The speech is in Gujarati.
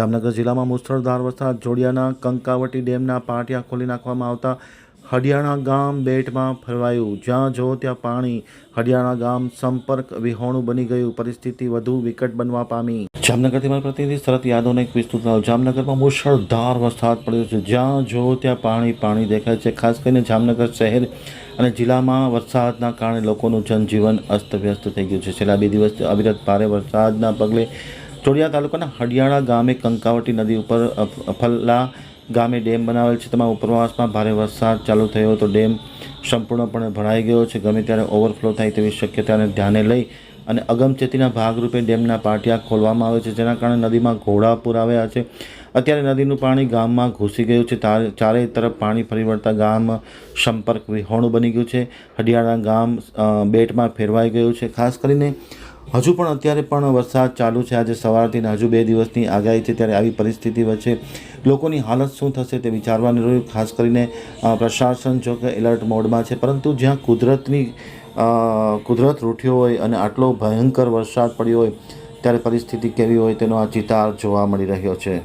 જામનગર જિલ્લામાં મુસળધાર વરસાદ. જોડિયાના કંકાવટી ડેમના પાટિયા ખોલી નાખવામાં આવતા હડિયાણા ગામ બેટમાં ફેરવાયું. જ્યાં જો ત્યાં પાણી. હડિયાણા ગામ સંપર્ક વિહોણું બની ગયું. પરિસ્થિતિ વધુ વિકટ બનવા પામી. જામનગરથી મારા પ્રતિનિધિ શરદ યાદવને એક વિસ્તૃત. જામનગરમાં મુશળધાર વરસાદ પડ્યો છે. જ્યાં જો ત્યાં પાણી પાણી દેખાય છે. ખાસ કરીને જામનગર શહેર અને જિલ્લામાં વરસાદના કારણે લોકોનું જનજીવન અસ્તવ્યસ્ત થઈ ગયું છે. છેલ્લા બે દિવસથી અવિરત ભારે વરસાદના પગલે ચોડિયા તાલુકાના હડિયાળા ગામે કંકાવટી નદી ઉપર અફલ્લા ગામે ડેમ બનાવેલ છે. તેમાં ઉપરવાસમાં ભારે વરસાદ ચાલુ થયો તો ડેમ સંપૂર્ણપણે ભરાઈ ગયો છે. ગમે ત્યારે ઓવરફ્લો થાય તેવી શક્યતાને ધ્યાને લઈ અને અગમચેતીના ભાગરૂપે ડેમના પાટિયા ખોલવામાં આવે છે, જેના કારણે નદીમાં ઘોડાપુર આવ્યા છે. અત્યારે નદીનું પાણી ગામમાં ઘૂસી ગયું છે. ચારેય તરફ પાણી ફરી વળતા ગામ સંપર્ક વિહોણું બની ગયું છે. હડિયાળા ગામ બેટમાં ફેરવાઈ ગયું છે. ખાસ કરીને હજુ પણ અત્યારે પણ વરસાદ ચાલુ છે. આજે સવારથી હજુ બે દિવસની આગાહી છે. ત્યારે આવી પરિસ્થિતિ વચ્ચે લોકોની હાલત શું થશે તે વિચારવાની રહ્યું ખાસ કરીને પ્રશાસન જો કે એલર્ટ મોડમાં છે. પરંતુ જ્યાં કુદરતની કુદરત રૂઠ્યો હોય અને આટલો ભયંકર વરસાદ પડ્યો હોય, ત્યારે પરિસ્થિતિ કેવી હોય તેનો આ ચિતાર જોવા મળી રહ્યો છે.